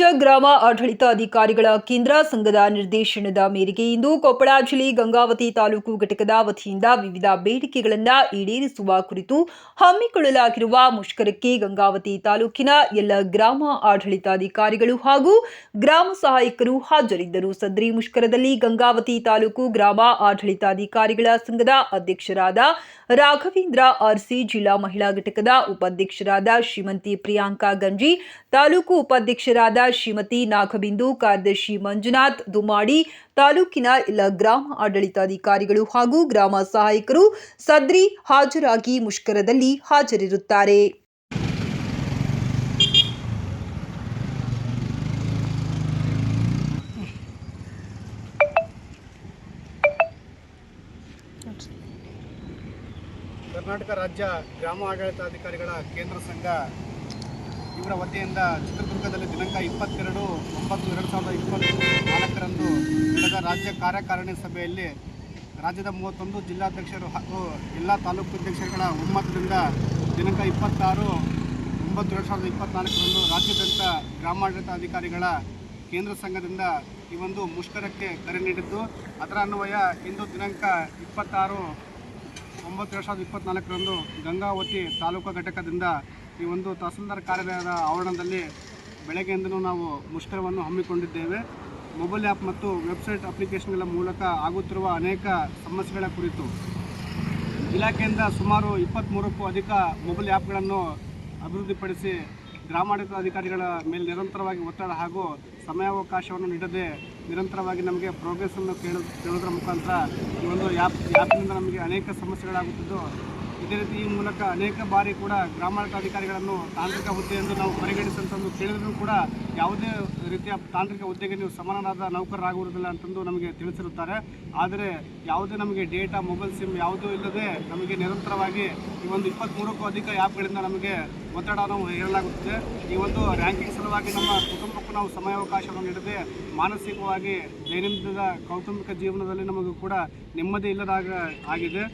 ಗ್ರಾಮ ಆಡಳಿತ ಅಧಿಕಾರಿಗಳ ಕೇಂದ್ರ ಸಂಘದ ನಿರ್ದೇಶನದ ಮೇರೆಗೆ ಇಂದು ಕೊಪ್ಪಳ ಜಿಲ್ಲೆ ಗಂಗಾವತಿ ತಾಲೂಕು ಘಟಕದ ವತಿಯಿಂದ ವಿವಿಧ ಬೇಡಿಕೆಗಳನ್ನು ಈಡೇರಿಸುವ ಕುರಿತು ಹಮ್ಮಿಕೊಳ್ಳಲಾಗಿರುವ ಮುಷ್ಕರಕ್ಕೆ ಗಂಗಾವತಿ ತಾಲೂಕಿನ ಎಲ್ಲ ಗ್ರಾಮ ಆಡಳಿತಾಧಿಕಾರಿಗಳು ಹಾಗೂ ಗ್ರಾಮ ಸಹಾಯಕರು ಹಾಜರಿದ್ದರು. ಸದ್ರಿ ಮುಷ್ಕರದಲ್ಲಿ ಗಂಗಾವತಿ ತಾಲೂಕು ಗ್ರಾಮ ಆಡಳಿತಾಧಿಕಾರಿಗಳ ಸಂಘದ ಅಧ್ಯಕ್ಷರಾದ ರಾಘವೇಂದ್ರ ಆರ್ಸಿ, ಜಿಲ್ಲಾ ಮಹಿಳಾ ಘಟಕದ ಉಪಾಧ್ಯಕ್ಷರಾದ ಶ್ರೀಮಂತಿ ಪ್ರಿಯಾಂಕಾ ಗಂಜಿ, ತಾಲೂಕು ಉಪಾಧ್ಯಕ್ಷರಾದ ಶ್ರೀಮತಿ ನಾಗಬಿಂದು ಕಾರ್ಯದರ್ಶಿ ಮಂಜುನಾಥ್ ದುಮಾಡಿ, ತಾಲೂಕಿನ ಎಲ್ಲ ಗ್ರಾಮ ಆಡಳಿತಾಧಿಕಾರಿಗಳು ಹಾಗೂ ಗ್ರಾಮ ಸಹಾಯಕರು ಸದ್ರಿ ಹಾಜರಾಗಿ ಮುಷ್ಕರದಲ್ಲಿ ಹಾಜರಿರುತ್ತಾರೆ. ಕರ್ನಾಟಕ ರಾಜ್ಯ ಗ್ರಾಮ ಆಡಳಿತಾಧಿಕಾರಿಗಳ ಕೇಂದ್ರ ಸಂಘ ಇವರ ವತಿಯಿಂದ ಚಿತ್ರದುರ್ಗದಲ್ಲಿ ದಿನಾಂಕ ಇಪ್ಪತ್ತೆರಡು ಒಂಬತ್ತು ಎರಡು ಸಾವಿರದ ಇಪ್ಪತ್ತು ನಾಲ್ಕರಂದು ನಡೆದ ರಾಜ್ಯ ಕಾರ್ಯಕಾರಿಣಿ ಸಭೆಯಲ್ಲಿ ರಾಜ್ಯದ ಮೂವತ್ತೊಂದು ಜಿಲ್ಲಾಧ್ಯಕ್ಷರು ಹಾಗೂ ಎಲ್ಲ ತಾಲೂಕು ಅಧ್ಯಕ್ಷರುಗಳ ಒಮ್ಮತದಿಂದ ದಿನಾಂಕ ಇಪ್ಪತ್ತಾರು ಒಂಬತ್ತು ಎರಡು ಸಾವಿರದ ಇಪ್ಪತ್ತ್ನಾಲ್ಕರಂದು ರಾಜ್ಯಾದ್ಯಂತ ಗ್ರಾಮಾಡಳಿತ ಅಧಿಕಾರಿಗಳ ಕೇಂದ್ರ ಸಂಘದಿಂದ ಈ ಒಂದು ಮುಷ್ಕರಕ್ಕೆ ಕರೆ ನೀಡಿದ್ದು. ಅದರ ಅನ್ವಯ ಇಂದು ದಿನಾಂಕ ಇಪ್ಪತ್ತಾರು ಒಂಬತ್ತು ಎರಡು ಸಾವಿರದ ಇಪ್ಪತ್ತ್ನಾಲ್ಕರಂದು ಗಂಗಾವತಿ ತಾಲೂಕು ಘಟಕದಿಂದ ಈ ಒಂದು ತಹಸೀಲ್ದಾರ್ ಕಾರ್ಯಾಲಯದ ಆವರಣದಲ್ಲಿ ಬೆಳಗ್ಗೆಯಿಂದಲೂ ನಾವು ಮುಷ್ಕರವನ್ನು ಹಮ್ಮಿಕೊಂಡಿದ್ದೇವೆ. ಮೊಬೈಲ್ ಆ್ಯಪ್ ಮತ್ತು ವೆಬ್ಸೈಟ್ ಅಪ್ಲಿಕೇಶನ್ಗಳ ಮೂಲಕ ಆಗುತ್ತಿರುವ ಅನೇಕ ಸಮಸ್ಯೆಗಳ ಕುರಿತು ಇಲಾಖೆಯಿಂದ ಸುಮಾರು ಇಪ್ಪತ್ತ್ಮೂರಕ್ಕೂ ಅಧಿಕ ಮೊಬೈಲ್ ಆ್ಯಪ್ಗಳನ್ನು ಅಭಿವೃದ್ಧಿಪಡಿಸಿ ಗ್ರಾಮಾಡಳಿತ ಅಧಿಕಾರಿಗಳ ಮೇಲೆ ನಿರಂತರವಾಗಿ ಒತ್ತಡ ಹಾಗೂ ಸಮಯಾವಕಾಶವನ್ನು ನೀಡದೆ ನಿರಂತರವಾಗಿ ನಮಗೆ ಪ್ರೋಗ್ರೆಸ್ಸನ್ನು ಕೇಳೋ ಕೇಳೋದ್ರ ಮುಖಾಂತರ ಈ ಒಂದು ಆ್ಯಪ್ ಆ್ಯಪ್ನಿಂದ ನಮಗೆ ಅನೇಕ ಸಮಸ್ಯೆಗಳಾಗುತ್ತಿದ್ದು ಇದೇ ರೀತಿ ಈ ಮೂಲಕ ಅನೇಕ ಬಾರಿ ಕೂಡ ಗ್ರಾಮಾಡಳಿತ ಅಧಿಕಾರಿಗಳನ್ನು ತಾಂತ್ರಿಕ ಹುದ್ದೆ ಎಂದು ನಾವು ಪರಿಗಣಿಸಂತಂದು ಕೇಳಿದರೂ ಕೂಡ ಯಾವುದೇ ರೀತಿಯ ತಾಂತ್ರಿಕ ಹುದ್ದೆಗೆ ನೀವು ಸಮಾನರಾದ ನೌಕರರಾಗುವುದಿಲ್ಲ ಅಂತಂದು ನಮಗೆ ತಿಳಿಸಿರುತ್ತಾರೆ. ಆದರೆ ಯಾವುದೇ ನಮಗೆ ಡೇಟಾ, ಮೊಬೈಲ್ ಸಿಮ್ ಯಾವುದೂ ಇಲ್ಲದೆ ನಮಗೆ ನಿರಂತರವಾಗಿ ಈ ಒಂದು ಇಪ್ಪತ್ತ್ಮೂರಕ್ಕೂ ಅಧಿಕ ಆ್ಯಪ್ಗಳಿಂದ ನಮಗೆ ಒತ್ತಡವನ್ನು ಹೇರಲಾಗುತ್ತದೆ. ಈ ಒಂದು ರ್ಯಾಂಕಿಂಗ್ ಸಲುವಾಗಿ ನಮ್ಮ ಕುಟುಂಬಕ್ಕೂ ನಾವು ಸಮಯಾವಕಾಶವನ್ನು ನೀಡದೆ ಮಾನಸಿಕವಾಗಿ ದೈನಂದಿನ ಕೌಟುಂಬಿಕ ಜೀವನದಲ್ಲಿ ನಮಗೂ ಕೂಡ ನೆಮ್ಮದಿ ಇಲ್ಲದಾಗ ಆಗಿದೆ.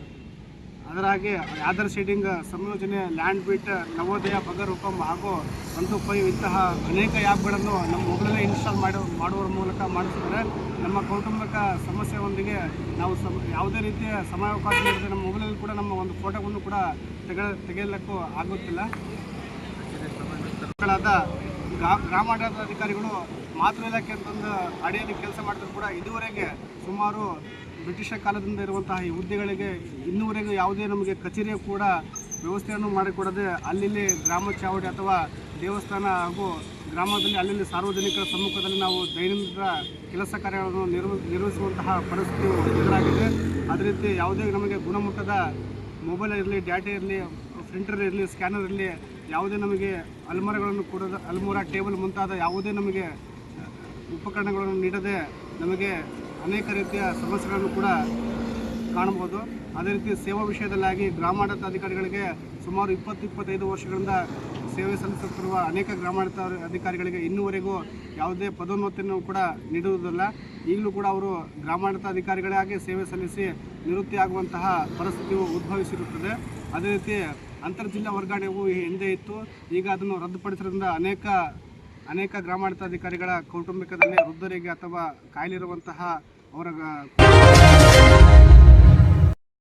ಅದರ ಹಾಗೆ ಆಧಾರ್ ಶೇಡಿಂಗ್ ಸಂಯೋಜನೆ ಲ್ಯಾಂಡ್ ಬಿಟ್ ನವೋದಯ ಭಗರೂಪಂ ಹಾಗೂ ಒಂದು ಪೈ ಇಂತಹ ಅನೇಕ ಆ್ಯಪ್ಗಳನ್ನು ನಮ್ಮ ಮೊಬೈಲಲ್ಲೇ ಇನ್ಸ್ಟಾಲ್ ಮಾಡಿ ಮಾಡುವ ಮೂಲಕ ಮಾಡಿಸಿದರೆ ನಮ್ಮ ಕೌಟುಂಬಿಕ ಸಮಸ್ಯೆಯೊಂದಿಗೆ ನಾವು ಸಮ ಯಾವುದೇ ರೀತಿಯ ಸಮಯಾವಕಾಶ ನೀಡದೆ ನಮ್ಮ ಮೊಬೈಲಲ್ಲಿ ಕೂಡ ನಮ್ಮ ಒಂದು ಫೋಟೋವನ್ನು ಕೂಡ ತೆಗೆ ತೆಗೆಯಲಿಕ್ಕೂ ಆಗುತ್ತಿಲ್ಲ. ಗಳಾದ ಗ್ರಾ- ಗ್ರಾಮಾಡಳಿತ ಅಧಿಕಾರಿಗಳು ಮಾತೃ ಇಲಾಖೆ ಅಂತಂದು ಅಡಿಯಲ್ಲಿ ಕೆಲಸ ಮಾಡಿದ್ರು ಕೂಡ ಇದುವರೆಗೆ ಸುಮಾರು ಬ್ರಿಟಿಷರ ಕಾಲದಿಂದ ಇರುವಂತಹ ಈ ಹುದ್ದೆಗಳಿಗೆ ಇನ್ನೂವರೆಗೂ ಯಾವುದೇ ನಮಗೆ ಕಚೇರಿ ಕೂಡ ವ್ಯವಸ್ಥೆಯನ್ನು ಮಾಡಿಕೊಡದೆ ಅಲ್ಲಿ ಗ್ರಾಮ ಚಾವಡಿ ಅಥವಾ ದೇವಸ್ಥಾನ ಹಾಗೂ ಗ್ರಾಮದಲ್ಲಿ ಅಲ್ಲಿ ಸಾರ್ವಜನಿಕರ ಸಮ್ಮುಖದಲ್ಲಿ ನಾವು ದೈನಂದಿನ ಕೆಲಸ ಕಾರ್ಯಗಳನ್ನು ನಿರ್ವ, ನಿರ್ವಹಿಸುವಂತಹ ಪರಿಸ್ಥಿತಿ ಎದುರಾಗಿದೆ. ಅದೇ ರೀತಿ ಯಾವುದೇ ನಮಗೆ ಗುಣಮಟ್ಟದ ಮೊಬೈಲ್ ಇರಲಿ, ಡಾಟಾ ಇರಲಿ, ಪ್ರಿಂಟರ್ ಇರಲಿ, ಸ್ಕ್ಯಾನರ್ ಇರಲಿ, ಯಾವುದೇ ನಮಗೆ ಅಲ್ಮರಗಳನ್ನು ಕೊಡದ, ಅಲ್ಮೋರ ಟೇಬಲ್ ಮುಂತಾದ ಯಾವುದೇ ನಮಗೆ ಉಪಕರಣಗಳನ್ನು ನೀಡದೆ ನಮಗೆ ಅನೇಕ ರೀತಿಯ ಸಮಸ್ಯೆಗಳನ್ನು ಕೂಡ ಕಾಣಬಹುದು. ಅದೇ ರೀತಿ ಸೇವಾ ವಿಷಯದಲ್ಲಾಗಿ ಗ್ರಾಮಾಡಳಿತ ಅಧಿಕಾರಿಗಳಿಗೆ ಸುಮಾರು ಇಪ್ಪತ್ತು, ಇಪ್ಪತ್ತೈದು ವರ್ಷಗಳಿಂದ ಸೇವೆ ಸಲ್ಲಿಸುತ್ತಿರುವ ಅನೇಕ ಗ್ರಾಮಾಡಳಿತ ಅಧಿಕಾರಿಗಳಿಗೆ ಇನ್ನೂವರೆಗೂ ಯಾವುದೇ ಪದೋನ್ನತಿಯನ್ನು ಕೂಡ ನೀಡುವುದಿಲ್ಲ. ಈಗಲೂ ಕೂಡ ಅವರು ಗ್ರಾಮಾಡಳಿತ ಅಧಿಕಾರಿಗಳಾಗಿ ಸೇವೆ ಸಲ್ಲಿಸಿ ನಿವೃತ್ತಿ ಆಗುವಂತಹ ಪರಿಸ್ಥಿತಿಯು ಉದ್ಭವಿಸಿರುತ್ತದೆ. ಅದೇ ರೀತಿ ಅಂತರ್ಜಿಲ್ಲಾ ವರ್ಗಾವಣೆಗೂ ಹಿಂದೆ ಇತ್ತು. ಈಗ ಅದನ್ನು ರದ್ದುಪಡಿಸಿರೋದ್ರಿಂದ ಅನೇಕ ಅನೇಕ ಗ್ರಾಮಾಡಳಿತಾಧಿಕಾರಿಗಳ ಕೌಟುಂಬಿಕದಲ್ಲಿ ವೃದ್ಧರಿಗೆ ಅಥವಾ ಕಾಯಿಲಿರುವಂತಹ ಅವ್ರಾಗ